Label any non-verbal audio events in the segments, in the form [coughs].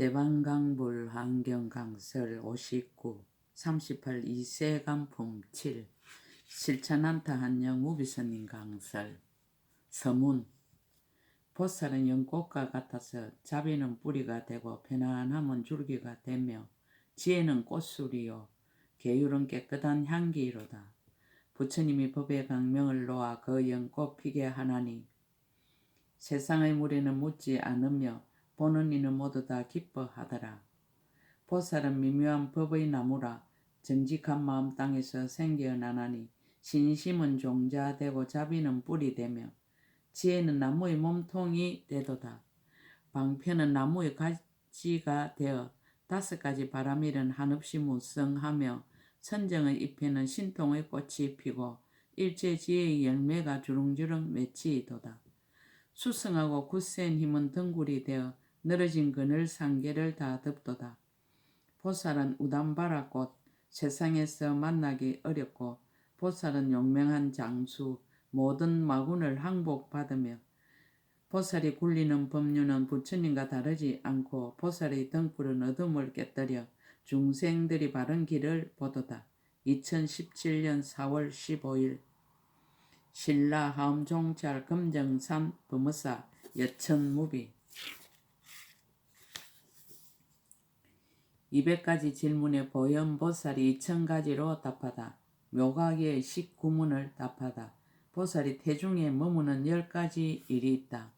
대방강불 환경강설 59 38 이세간품 7 실천한타 한영 우비선님 강설. 서문. 보살은 연꽃과 같아서 자비는 뿌리가 되고 편안함은 줄기가 되며 지혜는 꽃술이요. 계율은 깨끗한 향기이로다. 부처님이 법의 강명을 놓아 그 연꽃 피게 하나니 세상의 무리는 묻지 않으며 보는 이는 모두 다 기뻐하더라. 보살은 미묘한 법의 나무라 정직한 마음 땅에서 생겨나나니 신심은 종자되고 자비는 뿌리 되며 지혜는 나무의 몸통이 되도다. 방편은 나무의 가지가 되어 다섯 가지 바람일은 한없이 무성하며 천정의 잎에는 신통의 꽃이 피고 일제 지혜의 열매가 주렁주렁 맺히도다. 수성하고 굳센 힘은 덩굴이 되어 늘어진 그늘 상계를 다 덮도다. 보살은 우담바라꽃 세상에서 만나기 어렵고 보살은 용맹한 장수 모든 마군을 항복받으며 보살이 굴리는 법륜은 부처님과 다르지 않고 보살의 등불은 어둠을 깨뜨려 중생들이 바른 길을 보도다. 2017년 4월 15일 신라 하음종찰 금정산 범어사 여천무비 200가지 질문에 보현보살이 2000가지로 답하다. 묘각의 19문을 답하다. 보살이 태중에 머무는 10가지 일이 있다.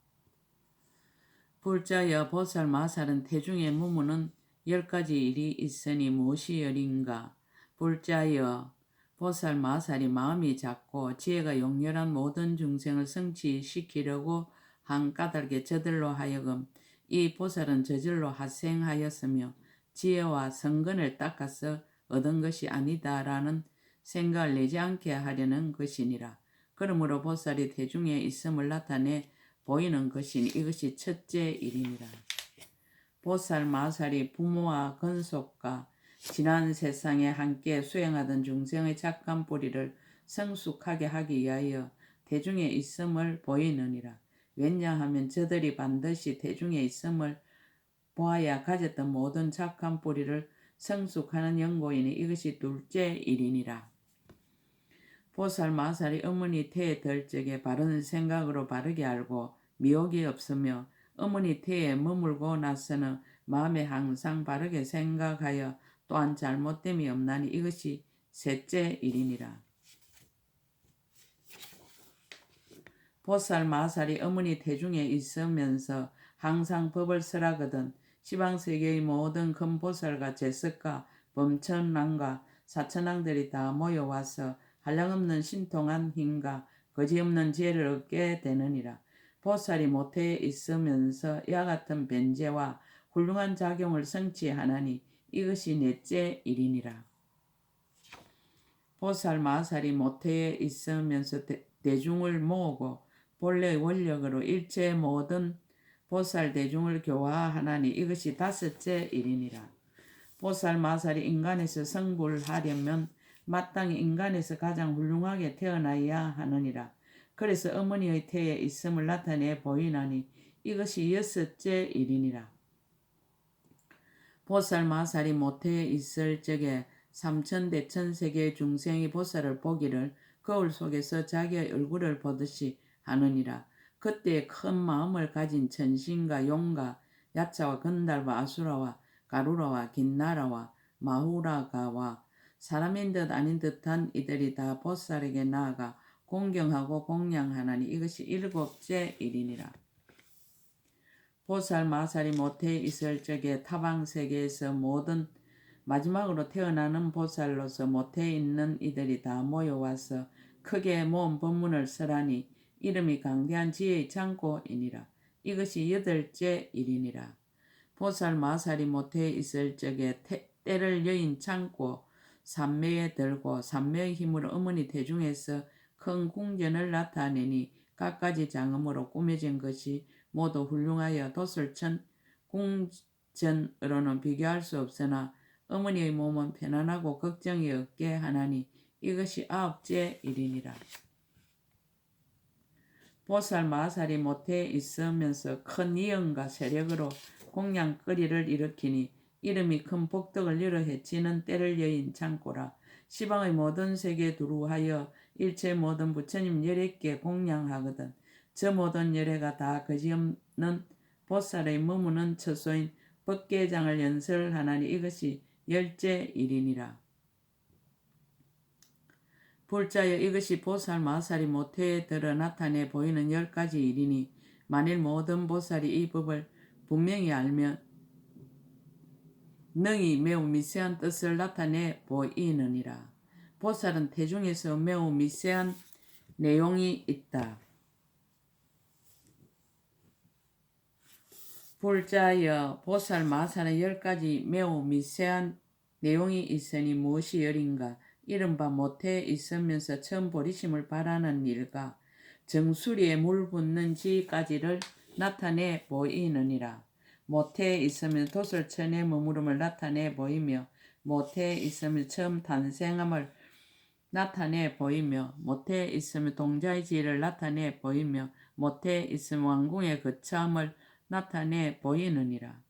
불자여 보살 마살은 태중에 머무는 10가지 일이 있으니 무엇이 열인가? 불자여 보살 마살이 마음이 작고 지혜가 용렬한 모든 중생을 성취시키려고 한 까닭에 저들로 하여금 이 보살은 저절로 하생하였으며 지혜와 성근을 닦아서 얻은 것이 아니다라는 생각을 내지 않게 하려는 것이니라. 그러므로 보살이 대중에 있음을 나타내 보이는 것이니 이것이 첫째 일이니라. 보살 마살이 부모와 건속과 지난 세상에 함께 수행하던 중생의 착한 뿌리를 성숙하게 하기 위하여 대중에 있음을 보이느니라. 왜냐하면 저들이 반드시 대중에 있음을 보아야 가졌던 모든 착한 뿌리를 성숙하는 연고이니 이것이 둘째 일이니라. 보살 마살이 어머니 태에 들 적에 바른 생각으로 바르게 알고 미혹이 없으며 어머니 태에 머물고 나서는 마음에 항상 바르게 생각하여 또한 잘못됨이 없나니 이것이 셋째 일이니라. 보살 마살이 어머니 태중에 있으면서 항상 법을 설하거든 시방세계의 모든 큰 보살과 제석과 범천왕과 사천왕들이 다 모여와서 한량없는 신통한 힘과 거지없는 지혜를 얻게 되느니라. 보살이 모태에 있으면서 이와 같은 변제와 훌륭한 작용을 성취하나니 이것이 넷째 일이니라. 보살 마살이 모태에 있으면서 대, 대중을 모으고 본래 원력으로 일체 모든 보살 대중을 교화하나니 이것이 다섯째 일이니라. 보살 마살이 인간에서 성불하려면 마땅히 인간에서 가장 훌륭하게 태어나야 하느니라. 그래서 어머니의 태에 있음을 나타내 보이나니 이것이 여섯째 일이니라. 보살 마살이 모태에 있을 적에 삼천 대천 세계의 중생이 보살을 보기를 거울 속에서 자기의 얼굴을 보듯이 하느니라. 그때 큰 마음을 가진 천신과 용과 야차와 건달과 아수라와 가루라와 긴나라와 마후라가와 사람인 듯 아닌 듯한 이들이 다 보살에게 나아가 공경하고 공양하나니 이것이 일곱째 일이니라. 보살 마살이 모태에 있을 적에 타방 세계에서 모든 마지막으로 태어나는 보살로서 모태에 있는 이들이 다 모여와서 크게 모은 법문을 설하니 이름이 강대한 지혜의 창고이니라. 이것이 여덟째 일이니라. 보살 마살이 모태에 있을 적에 태, 때를 여인 창고 삼매에 들고 삼매의 힘으로 어머니 대중에서 큰 궁전을 나타내니 갖가지 장엄으로 꾸며진 것이 모두 훌륭하여 도설천 궁전으로는 비교할 수 없으나 어머니의 몸은 편안하고 걱정이 없게 하나니 이것이 아홉째 일이니라. 보살 마살이 못해 있으면서 큰 이연과 세력으로 공양거리를 일으키니 이름이 큰 복덕을 이루해 지는 때를 여인 창고라 시방의 모든 세계에 두루하여 일체 모든 부처님 열애께 공양하거든 저 모든 열애가 다 거지없는 보살의 머무는 처소인 법계장을 연설하나니 이것이 열째 일이니라. 불자여 이것이 보살 마살이 모태에 들어 나타내 보이는 열 가지 일이니 만일 모든 보살이 이 법을 분명히 알면 능히 매우 미세한 뜻을 나타내 보이느니라. 보살은 태중에서 매우 미세한 내용이 있다. 불자여 보살 마살의 열 가지 매우 미세한 내용이 있으니 무엇이 열인가? 이른바 모태 있으면서 처음 보리심을 바라는 일과 정수리에 물 붓는 지까지를 나타내 보이느니라. 모태 있으면 도설천의 머무름을 나타내 보이며 모태 있으면 처음 탄생함을 나타내 보이며 모태 있으면 동자의 지혜를 나타내 보이며 모태 있으면 왕궁의 거처함을 나타내 보이느니라.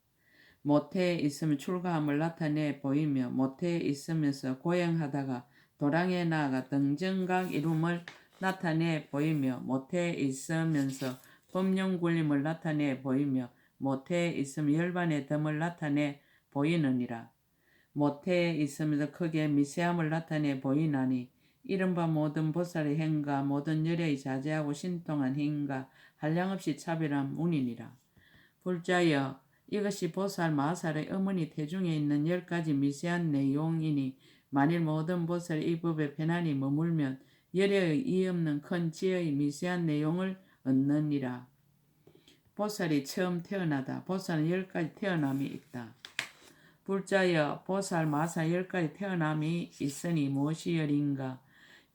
모태 있으면 출가함을 나타내 보이며 모태 있으면서 고행하다가 도랑에 나아가 등정각 이룸을 나타내 보이며 모태 있으면서 법령 굴림을 나타내 보이며 모태 있으면 열반의 덤을 나타내 보이느니라. 모태 있으면서 크게 미세함을 나타내 보이나니 이른바 모든 보살의 행과 모든 열의 자제하고 신통한 행과 한량없이 차별한 문이니라. 불자여 이것이 보살 마살의 어머니 태중에 있는 열 가지 미세한 내용이니 만일 모든 보살이 이 법에 편안히 머물면 열의 이 없는 큰 지혜의 미세한 내용을 얻느니라. 보살이 처음 태어나다. 보살은 열 가지 태어남이 있다. 불자여 보살 마살 열 가지 태어남이 있으니 무엇이 열인가?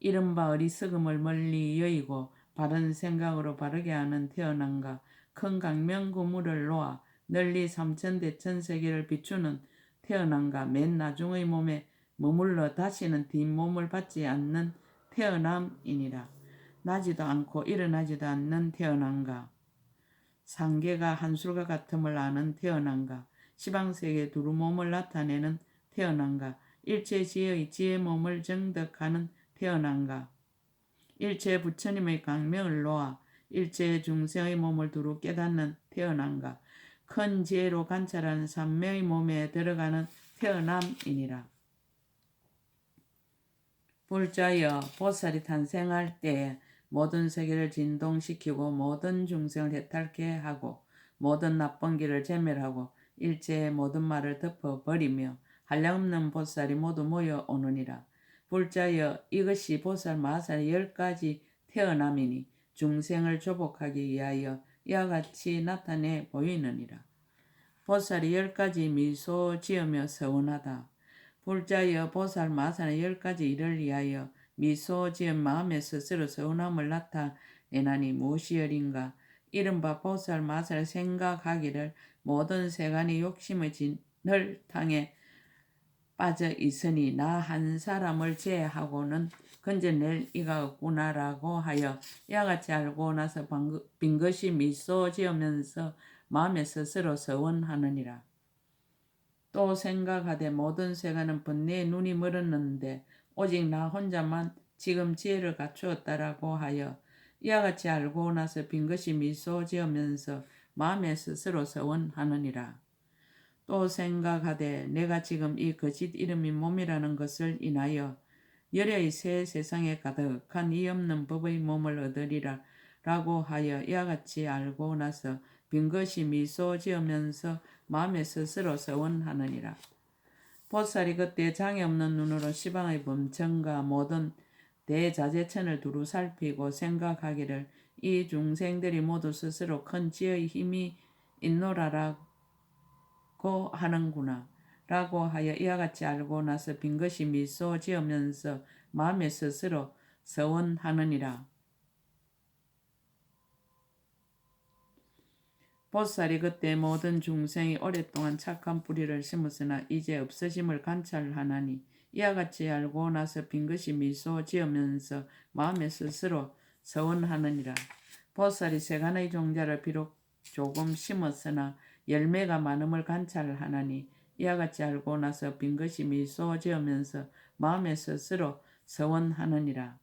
이른바 어리석음을 멀리 여의고 바른 생각으로 바르게 하는 태어남과 큰 강명 구물을 놓아 널리 삼천대 천 세계를 비추는 태어남과 맨 나중의 몸에 머물러 다시는 뒷몸을 받지 않는 태어남이니라. 나지도 않고 일어나지도 않는 태어남과 상계가 한술과 같음을 아는 태어남과 시방세계 두루 몸을 나타내는 태어남과 일체 지의 지혜 몸을 정덕하는 태어남과 일체 부처님의 강명을 놓아 일체 중생의 몸을 두루 깨닫는 태어남과 큰 지혜로 관찰하는 삼명의 몸에 들어가는 태어남이니라. 불자여 보살이 탄생할 때에 모든 세계를 진동시키고 모든 중생을 해탈케 하고 모든 나쁜 길을 제멸하고 일체의 모든 말을 덮어버리며 한량없는 보살이 모두 모여오느니라. 불자여 이것이 보살 마살의 열 가지 태어남이니 중생을 조복하기 위하여 이와 같이 나타내 보이느니라. 보살이 열 가지 미소 지으며 서운하다. 불자여 보살 마살의 열 가지 일을 위하여 미소 지은 마음에 스스로 서운함을 나타내나니 무엇이 열인가? 이른바 보살 마살 생각하기를 모든 세간이 욕심의 진을 당해 빠져 있으니 나 한 사람을 제하고는 건져낼 이가 없구나라고 하여 야같이 알고 나서 빈 것이 미소 지으면서 마음에 스스로 서원하느니라. 또 생각하되 모든 세간은 번뇌에 눈이 멀었는데 오직 나 혼자만 지금 지혜를 갖추었다라고 하여 이와 같이 알고 나서 빈 것이 미소 지으면서 마음에 스스로 서원하느니라. 또 생각하되 내가 지금 이 거짓 이름이 몸이라는 것을 인하여 열의 새 세상에 가득한 이 없는 법의 몸을 얻으리라 라고 하여 이와 같이 알고 나서 빈것이 미소 지으면서 마음에 스스로 서원하느니라. 보살이 그때 장애 없는 눈으로 시방의 범천과 모든 대자재천을 두루 살피고 생각하기를 이 중생들이 모두 스스로 큰 지의 힘이 있노라라고 하는구나. 라고 하여 이와 같이 알고 나서 빈 것이 미소 지으면서 마음에 스스로 서원하느니라. 보살이 그때 모든 중생이 오랫동안 착한 뿌리를 심었으나 이제 없어짐을 관찰하나니 이와 같이 알고 나서 빈 것이 미소 지으면서 마음에 스스로 서원하느니라. 보살이 세간의 종자를 비록 조금 심었으나 열매가 많음을 관찰하나니 이와 같이 알고 나서 빈 것이 미소 지으면서 마음에 스스로 서원하느니라.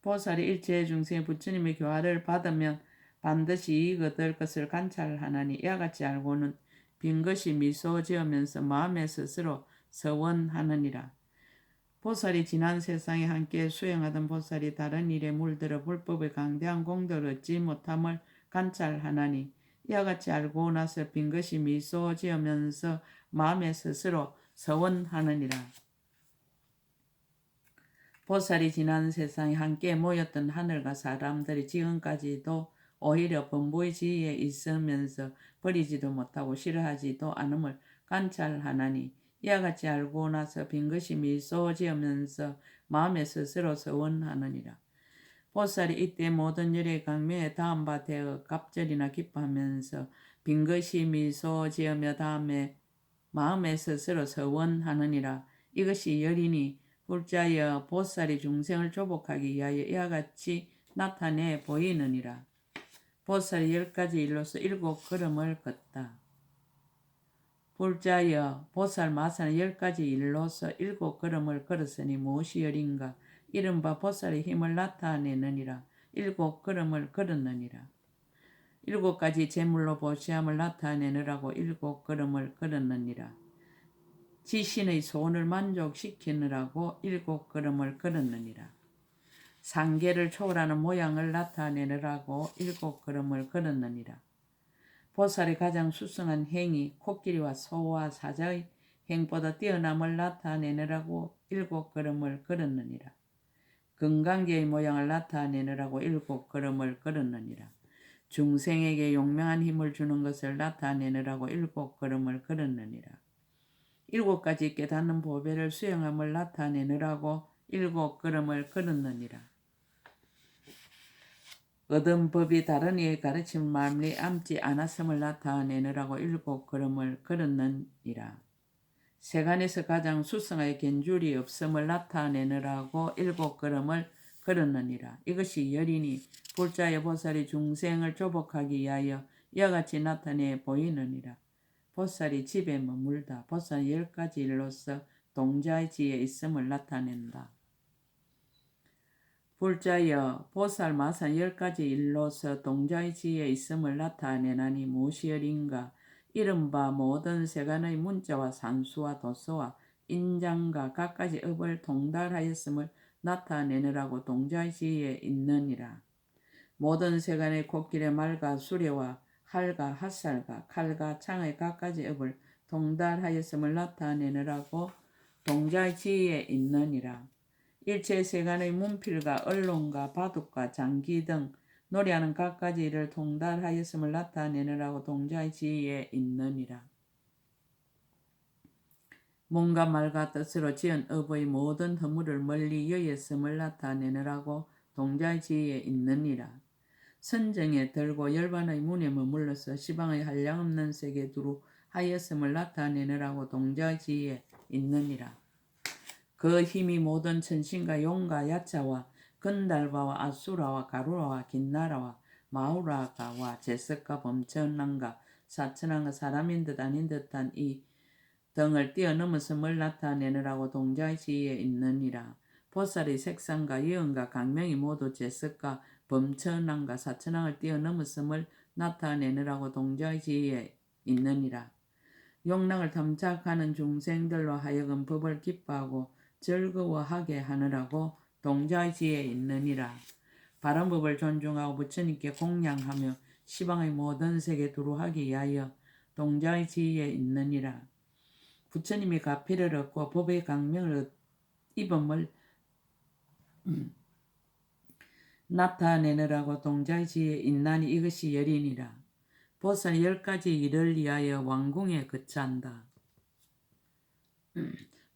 보살이 일체 중생의 부처님의 교화를 받으면 반드시 이익 얻을 것을 관찰하나니 이와 같이 알고는 빈 것이 미소 지으면서 마음에 스스로 서원하느니라. 보살이 지난 세상에 함께 수행하던 보살이 다른 일에 물들어 불법의 강대한 공덕을 얻지 못함을 관찰하나니 이와 같이 알고 나서 빈 것이 미소 지으면서 마음에 스스로 서원하느니라. 보살이 지난 세상에 함께 모였던 하늘과 사람들이 지금까지도 오히려 범부의 지위에 있으면서 버리지도 못하고 싫어하지도 않음을 관찰하나니 이와 같이 알고 나서 빈 것이 미소 지으면서 마음에 스스로 서원하느니라. 보살이 이때 모든 열의 강명에 다음 바 되어 갑절이나 기뻐하면서 빈 것이 미소 지으며 다음에 마음에 스스로 서원하느니라. 이것이 열이니 불자여 보살이 중생을 조복하기 위하여 이와 같이 나타내 보이느니라. 보살이 열 가지 일로서 일곱 걸음을 걷다. 불자여 보살 마사는 열 가지 일로서 일곱 걸음을 걸었으니 무엇이 열인가? 이른바 보살의 힘을 나타내느니라. 일곱 걸음을 걸었느니라. 일곱 가지 제물로 보시함을 나타내느라고 일곱 걸음을 걸었느니라. 지신의 소원을 만족시키느라고 일곱 걸음을 걸었느니라. 상계를 초월하는 모양을 나타내느라고 일곱 걸음을 걸었느니라. 보살의 가장 수승한 행위 코끼리와 소와 사자의 행보다 뛰어남을 나타내느라고 일곱 걸음을 걸었느니라. 건강계의 모양을 나타내느라고 일곱 걸음을 걸었느니라. 중생에게 용맹한 힘을 주는 것을 나타내느라고 일곱 걸음을 걸었느니라. 일곱 가지 깨닫는 보배를 수행함을 나타내느라고 일곱 걸음을 걸었느니라. 얻은 법이 다른 이의 가르침 마음리 암지 않았음을 나타내느라고 일곱 걸음을 걸었느니라. 세간에서 가장 수성의 견줄이 없음을 나타내느라고 일곱 걸음을 걸었느니라. 이것이 열이니 불자의 보살이 중생을 조복하기 위하여 이와 같이 나타내 보이느니라. 보살이 집에 머물다. 보살 열 가지 일로서 동자의 지에 있음을 나타낸다. 불자여 보살 마산 열 가지 일로서 동자의 지에 있음을 나타내나니 무엇이 열인가? 이른바 모든 세간의 문자와 산수와 도서와 인장과 각가지 업을 동달하였음을 나타내느라고 동자의 지에 있느니라. 모든 세간의 코길의 말과 수레와 활과 핫살과 칼과 창의 각가지 업을 동달하였음을 나타내느라고 동자의 지위에 있느니라. 일체 세간의 문필과 언론과 바둑과 장기 등 노래하는 각가지 일을 동달하였음을 나타내느라고 동자의 지위에 있느니라. 몸과 말과 뜻으로 지은 업의 모든 허물을 멀리 여였음을 나타내느라고 동자의 지위에 있느니라. 선정에 들고 열반의 문에 머물러서 시방의 한량없는 세계 두루 하였음을 나타내느라고 동자의 지위에 있느니라. 그 힘이 모든 천신과 용과 야차와 건달바와 아수라와 가루라와 긴나라와 마우라가와 제석과 범천랑과 사천왕과 사람인 듯 아닌 듯한 이 등을 뛰어넘어섬을 나타내느라고 동자의 지위에 있느니라. 보살의 색상과 예언과 강명이 모두 제석과 범천왕과 사천왕을 뛰어넘었음을 나타내느라고 동자의 지위에 있느니라. 용랑을 탐착하는 중생들로 하여금 법을 기뻐하고 즐거워하게 하느라고 동자의 지위에 있느니라. 바른 법을 존중하고 부처님께 공양하며 시방의 모든 세계 두루하기 위하여 동자의 지위에 있느니라. 부처님이 가피를 얻고 법의 강명을 입음을 음, 나타내느라고 동자의 지에 있나니 이것이 열이니라. 보살 열 가지 일을 위하여 왕궁에 거처한다.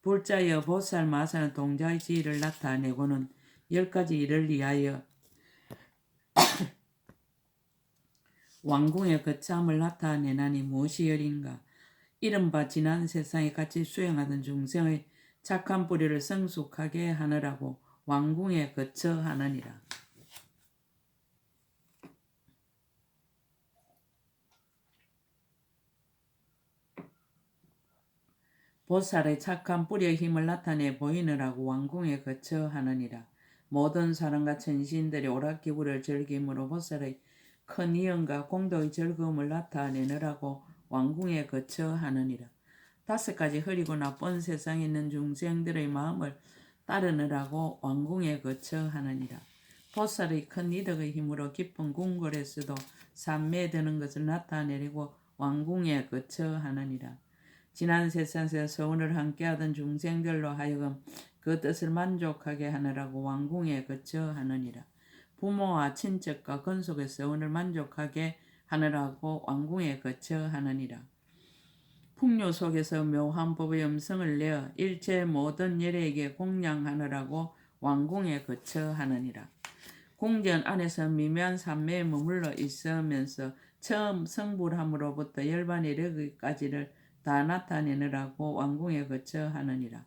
불자여 보살 마사는 동자의 지위를 나타내고는 열 가지 일을 위하여 [coughs] 왕궁의 거참을 나타내나니 무엇이 열인가? 이른바 지난 세상에 같이 수행하던 중생의 착한 뿌리를 성숙하게 하느라고 왕궁에 거처 하느니라. 보살의 착한 뿌리의 힘을 나타내 보이느라고 왕궁에 거처 하느니라. 모든 사람과 천신들이 오락기구를 즐김으로 보살의 큰 이언과 공덕의 즐거움을 나타내느라고 왕궁에 거처 하느니라. 다섯 가지 흐리고 나쁜 세상에 있는 중생들의 마음을 따르느라고 왕궁에 거처 하느니라. 보살의 큰 이덕의 힘으로 깊은 궁궐에서도 삼매되는 것을 나타내려고 왕궁에 거처 하느니라. 지난 세상에서 서운을 함께하던 중생들로 하여금 그 뜻을 만족하게 하느라고 왕궁에 거처 하느니라. 부모와 친척과 건속의 서운을 만족하게 하느라고 왕궁에 거처 하느니라. 풍요 속에서 묘한 법의 음성을 내어 일체 모든 열에게 공양하느라고 왕궁에 거처 하느니라. 궁전 안에서 미묘한 산매에 머물러 있으면서 처음 성불함으로부터 열반에 이르기까지를 다 나타내느라고 왕궁에 거처 하느니라.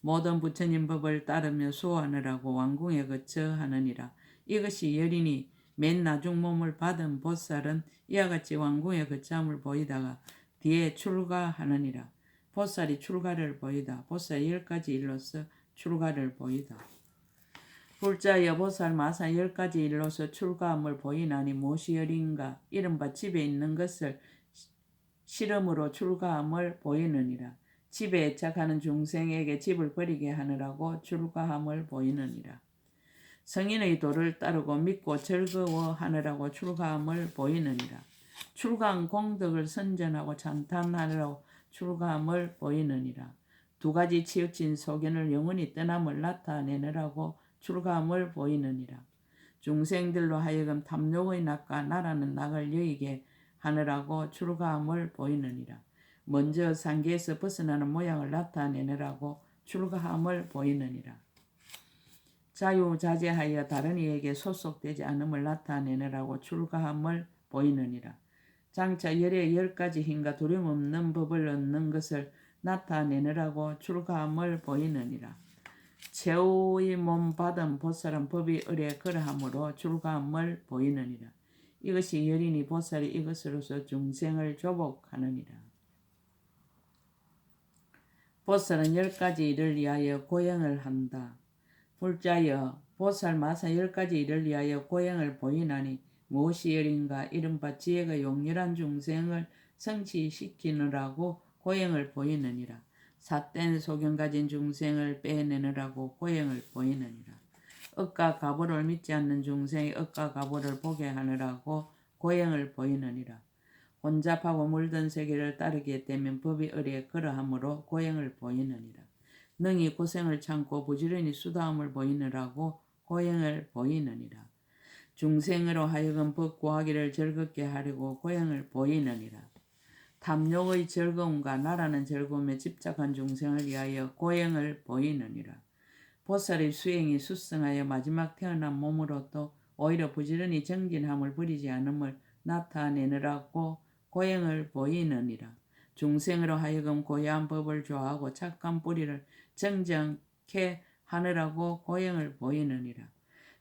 모든 부처님 법을 따르며 수호하느라고 왕궁에 거처 하느니라. 이것이 여린이 맨 나중 몸을 받은 보살은 이와 같이 왕궁에 거처함을 보이다가 뒤에 출가하느니라. 보살이 출가를 보이다. 보살 열 가지 일로서 출가를 보이다. 불자 여 보살 마사 열 가지 일로서 출가함을 보이나니 무엇이 열인가 이른바 집에 있는 것을 실험으로 출가함을 보이느니라. 집에 애착하는 중생에게 집을 버리게 하느라고 출가함을 보이느니라. 성인의 도를 따르고 믿고 즐거워하느라고 출가함을 보이느니라. 출가한 공덕을 선전하고 찬탄하느라고 출가함을 보이느니라. 두 가지 치우친 소견을 영원히 떠남을 나타내느라고 출가함을 보이느니라. 중생들로 하여금 탐욕의 낙과 나라는 낙을 여의게 하느라고 출가함을 보이느니라. 먼저 상계에서 벗어나는 모양을 나타내느라고 출가함을 보이느니라. 자유자재하여 다른 이에게 소속되지 않음을 나타내느라고 출가함을 보이느니라. 장차 열의 열 가지 힘과 두려움 없는 법을 얻는 것을 나타내느라고 출가함을 보이느니라. 최후의 몸 받은 보살은 법이 의뢰 그러함으로 출가함을 보이느니라. 이것이 여린이 보살이 이것으로서 중생을 조복하느니라. 보살은 열 가지 일을 위하여 고행을 한다. 불자여 보살 마사 열 가지 일을 위하여 고행을 보이나니 무엇이 열인가 이른바 지혜가 용렬한 중생을 성취시키느라고 고행을 보이느니라. 삿된 소견 가진 중생을 빼내느라고 고행을 보이느니라. 억과 가보를 믿지 않는 중생이 억과 가보를 보게 하느라고 고행을 보이느니라. 혼잡하고 물든 세계를 따르게 되면 법이 의뢰 그러함으로 고행을 보이느니라. 능히 고생을 참고 부지런히 수다함을 보이느라고 고행을 보이느니라. 중생으로 하여금 법 구하기를 즐겁게 하려고 고행을 보이느니라. 탐욕의 즐거움과 나라는 즐거움에 집착한 중생을 위하여 고행을 보이느니라. 보살의 수행이 수승하여 마지막 태어난 몸으로도 오히려 부지런히 정진함을 부리지 않음을 나타내느라고 고행을 보이느니라. 중생으로 하여금 고야한 법을 좋아하고 착한 뿌리를 정정케 하느라고 고행을 보이느니라.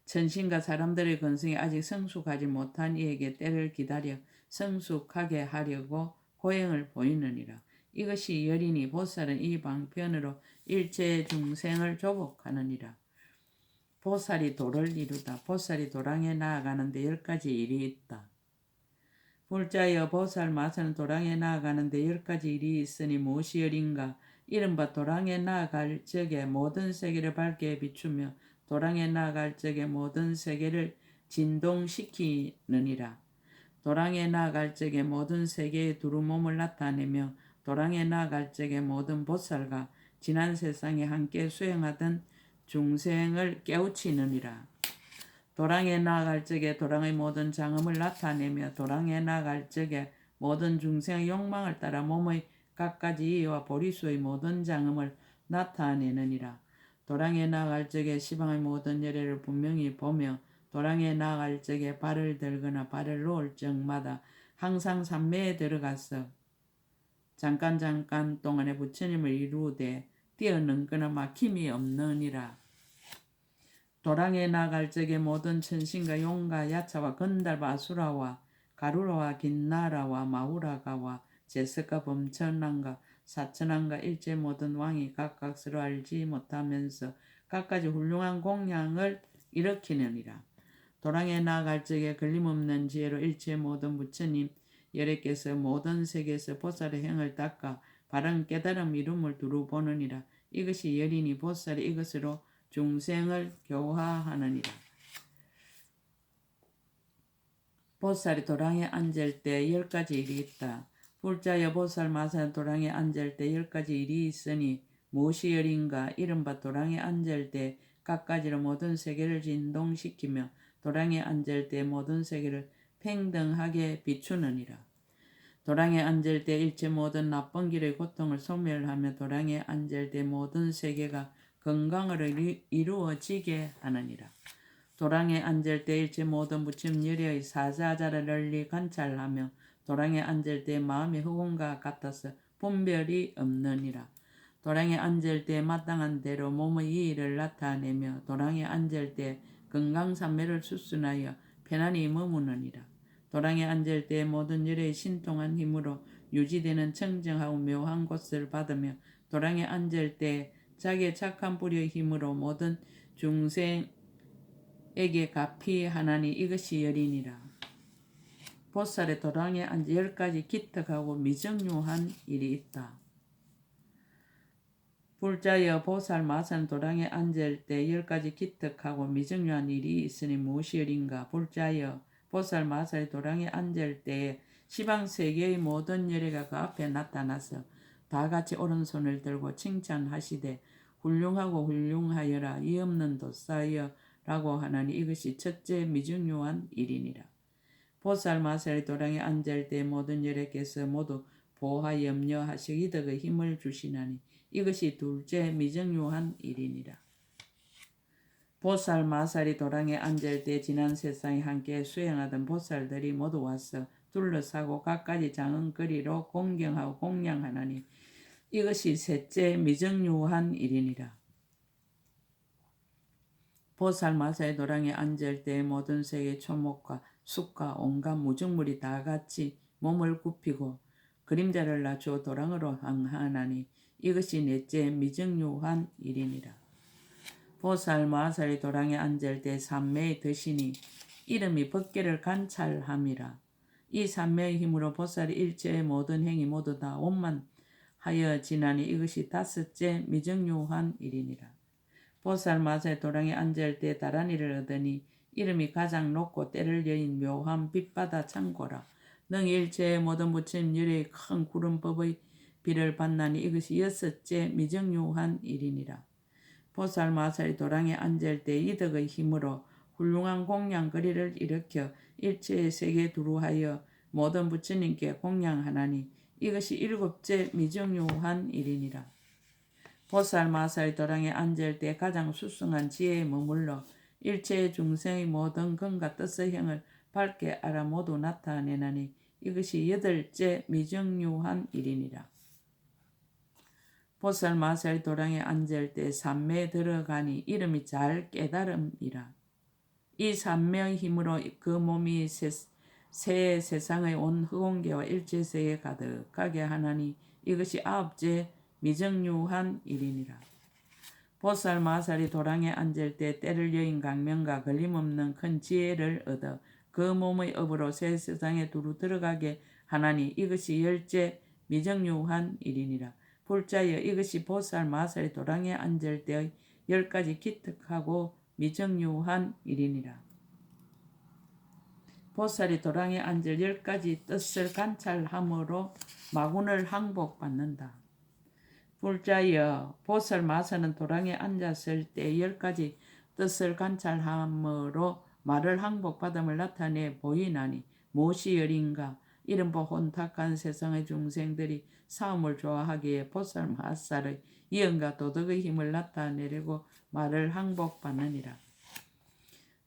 천신과 사람들의 건성이 아직 성숙하지 못한 이에게 때를 기다려 성숙하게 하려고 고행을 보이느니라. 이것이 여린이 보살은 이 방편으로 일체 중생을 조복하느니라. 보살이 도를 이루다. 보살이 도랑에 나아가는데 열 가지 일이 있다. 불자여 보살 마사는 도랑에 나아가는데 열 가지 일이 있으니 무엇이 열인가? 이른바 도랑에 나아갈 적에 모든 세계를 밝게 비추며 도랑에 나아갈 적에 모든 세계를 진동시키느니라. 도랑에 나아갈 적에 모든 세계의 두루 몸을 나타내며 도랑에 나아갈 적에 모든 보살과 지난 세상에 함께 수행하던 중생을 깨우치느니라. 도랑에 나아갈 적에 도랑의 모든 장엄을 나타내며 도랑에 나아갈 적에 모든 중생의 욕망을 따라 몸의 갖가지 이와 보리수의 모든 장엄을 나타내느니라. 도랑에 나아갈 적에 시방의 모든 열애를 분명히 보며 도랑에 나아갈 적에 발을 들거나 발을 놓을 적마다 항상 산매에 들어가서 잠깐 잠깐 동안에 부처님을 이루되 뛰어넘거나 막힘이 없느니라. 도랑에 나갈 적에 모든 천신과 용과 야차와 건달과 아수라와 가루라와 긴나라와 마우라가와 제석과 범천랑과 사천왕과 일체 모든 왕이 각각 서로 알지 못하면서 각가지 훌륭한 공양을 일으키느니라. 도랑에 나아갈 적에 걸림없는 지혜로 일체 모든 부처님 여래께서 모든 세계에서 보살의 행을 닦아 바른 깨달음 이름을 두루 보느니라. 이것이 여린이 보살이 이것으로 중생을 교화하느니라. 보살이 도랑에 앉을 때 열 가지 일이 있다. 불자여 보살 마살 도랑에 앉을 때 열 가지 일이 있으니 무엇이 열인가 이른바 도랑에 앉을 때 각가지로 모든 세계를 진동시키며 도랑에 앉을 때 모든 세계를 평등하게 비추느니라. 도랑에 앉을 때 일체 모든 나쁜 길의 고통을 소멸하며 도랑에 앉을 때 모든 세계가 이루- 이루어지게 하느니라. 도랑에 앉을 때 일체 모든 부침 열의 사자자를 널리 관찰하며 도랑에 앉을 때 마음이 흑온과 같아서 분별이 없느니라. 도랑에 앉을 때 마땅한 대로 몸의 이의를 나타내며 도랑에 앉을 때 건강산매를 수순하여 편안히 머무느니라. 도랑에 앉을 때 모든 열의 신통한 힘으로 유지되는 청정하고 묘한 곳을 받으며 도랑에 앉을 때 자기의 착한 뿌리의 힘으로 모든 중생에게 가피하나니 이것이 열이니라. 보살의 도랑에 앉아 열 가지 기특하고 미정유한 일이 있다. 불자여 보살 마산 도랑에 앉을 때 열 가지 기특하고 미정유한 일이 있으니 무엇이 열인가? 불자여 보살 마살 도랑에 앉을 때에 시방 세계의 모든 열애가 그 앞에 나타나서 다 같이 오른손을 들고 칭찬하시되 훌륭하고 훌륭하여라 이 없는 도사여라고 하나니 이것이 첫째 미중요한 일이니라. 보살 마살 도랑에 앉을 때 모든 열애께서 모두 보하 염려하시고 이덕의 힘을 주시나니 이것이 둘째 미정요한 일이니라. 보살 마살이 도랑에 앉을 때 지난 세상에 함께 수행하던 보살들이 모두 와서 둘러싸고 각가지 장은거리로 공경하고 공양하나니 이것이 셋째 미정유한 일이니라. 보살 마사의 도랑에 앉을 때 모든 세계 초목과 숲과 온갖 무정물이 다 같이 몸을 굽히고 그림자를 낮추어 도랑으로 향하나니 이것이 넷째 미정유한 일이니라. 보살 마살이 도랑에 앉을 때 삼매의 드시니 이름이 법계를 관찰함이라. 이 삼매의 힘으로 보살이 일체의 모든 행위 모두 다 원만 하여 지나니 이것이 다섯째 미정유한 일이니라. 보살 마살 도랑에 앉을 때 다란이를 얻으니 이름이 가장 높고 때를 여인 묘한 빛바다 창고라. 능 일체의 모든 부처님 열의 큰 구름법의 비를 받나니 이것이 여섯째 미정유한 일이니라. 보살 마살이 도랑에 앉을 때 이덕의 힘으로 훌륭한 공양거리를 일으켜 일체의 세계 두루하여 모든 부처님께 공양하나니 이것이 일곱째 미정유한 일이니라. 보살 마살 도랑에 앉을 때 가장 수승한 지혜에 머물러 일체의 중생의 모든根과 뜻의 행을 밝게 알아 모두 나타내나니 이것이 여덟째 미정유한 일이니라. 보살 마살 도랑에 앉을 때 삼매에 들어가니 이름이 잘 깨달음이라. 이 삼매의 힘으로 그 몸이 새, 새 세상의 온 흑온계와 일체세에 가득하게 하나니 이것이 아홉째 미정유한 일이니라. 보살 마살이 도랑에 앉을 때 때를 여인 강명과 걸림없는 큰 지혜를 얻어 그 몸의 업으로 새 세상에 두루 들어가게 하나니 이것이 열째 미정유한 일이니라. 불자여 이것이 보살 마살이 도랑에 앉을 때의 열 가지 기특하고 미정유한 일이니라. 보살이 도랑에 앉을 열 가지 뜻을 관찰함으로 마군을 항복받는다. 불자여 보살 마살은 도랑에 앉았을 때 열 가지 뜻을 관찰함으로 말을 항복받음을 나타내 보이나니 무엇이 열인가 이른바 혼탁한 세상의 중생들이 사움을 좋아하기에 보살 마살의 이언과 도덕의 힘을 나타내려고 말을 항복받느니라.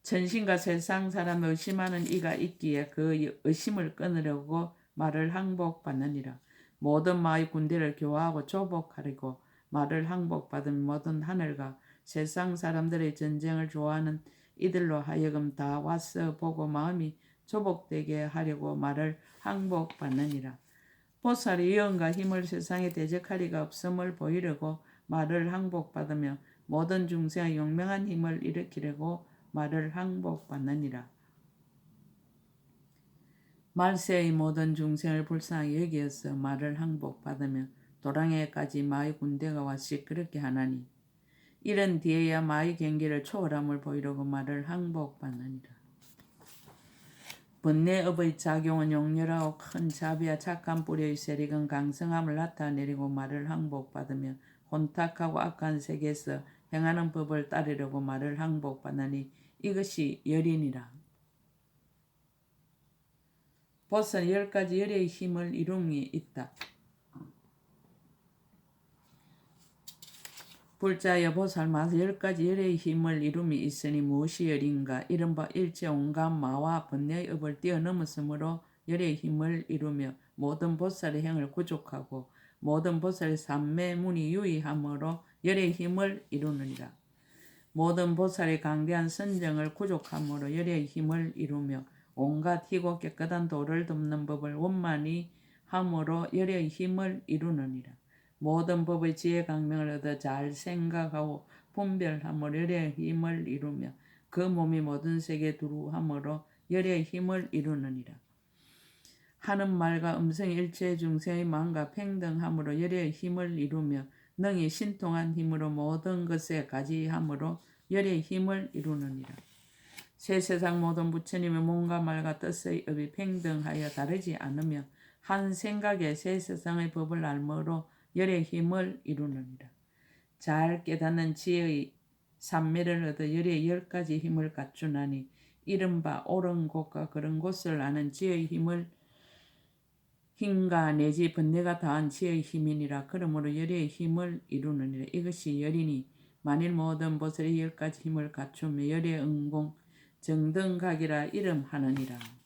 천신과 세상 사람을 의심하는 이가 있기에 그 의심을 끊으려고 말을 항복받느니라. 모든 마의 군대를 교화하고 조복하려고 말을 항복받은 모든 하늘과 세상 사람들의 전쟁을 좋아하는 이들로 하여금 다 와서 보고 마음이 조복되게 하려고 말을 항복받느니라. 보살이 영과 힘을 세상에 대적하리가 없음을 보이려고 말을 항복받으며 모든 중생의 용맹한 힘을 일으키려고 말을 항복받느니라. 말세의 모든 중생을 불쌍히 여기어서 말을 항복받으며 도랑에까지 마의 군대가 와 시끄럽게 하나니 이런 뒤에야 마의 경계를 초월함을 보이려고 말을 항복받느니라. 번뇌업의 작용은 용렬하고 큰 자비와 착한 뿌리의 세력은 강성함을 나타내리고 말을 항복받으며 혼탁하고 악한 세계에서 행하는 법을 따르려고 말을 항복받나니 이것이 열이니라. 보선 열 가지 열의 힘을 이룸이 있다. 불자여 보살 마서 열 가지 열의 힘을 이룸이 있으니 무엇이 열인가 이른바 일체 온갖 마와 번뇌의 업을 뛰어넘었으므로 열의 힘을 이루며 모든 보살의 행을 구족하고 모든 보살의 삼매 문이 유의함으로 열의 힘을 이루느니라. 모든 보살의 강대한 선정을 구족함으로 열의 힘을 이루며 온갖 희고 깨끗한 도를 돕는 법을 원만히 함으로 열의 힘을 이루느니라. 모든 법의 지혜 강명을 얻어 잘 생각하고 분별함으로 열의 힘을 이루며 그 몸이 모든 세계에 두루함으로 열의 힘을 이루느니라. 하는 말과 음성 일체 중생의 마음과 평등함으로 열의 힘을 이루며 능히 신통한 힘으로 모든 것에 가지함으로 열의 힘을 이루느니라. 새 세상 모든 부처님의 몸과 말과 뜻의 업이 평등하여 다르지 않으며 한 생각에 새 세상의 법을 알므로 열의 힘을 이루느니라. 잘 깨닫는 지혜의 삼매를 얻어 열의 열 가지 힘을 갖추나니 이른바 옳은 곳과 그런 곳을 아는 지혜의 힘을 힘과 내지 번뇌가 다한 지혜의 힘이니라. 그러므로 열의 힘을 이루느니라. 이것이 열이니 만일 모든 보살의 열 가지 힘을 갖추며 열의 응공 정등각이라 이름하느니라.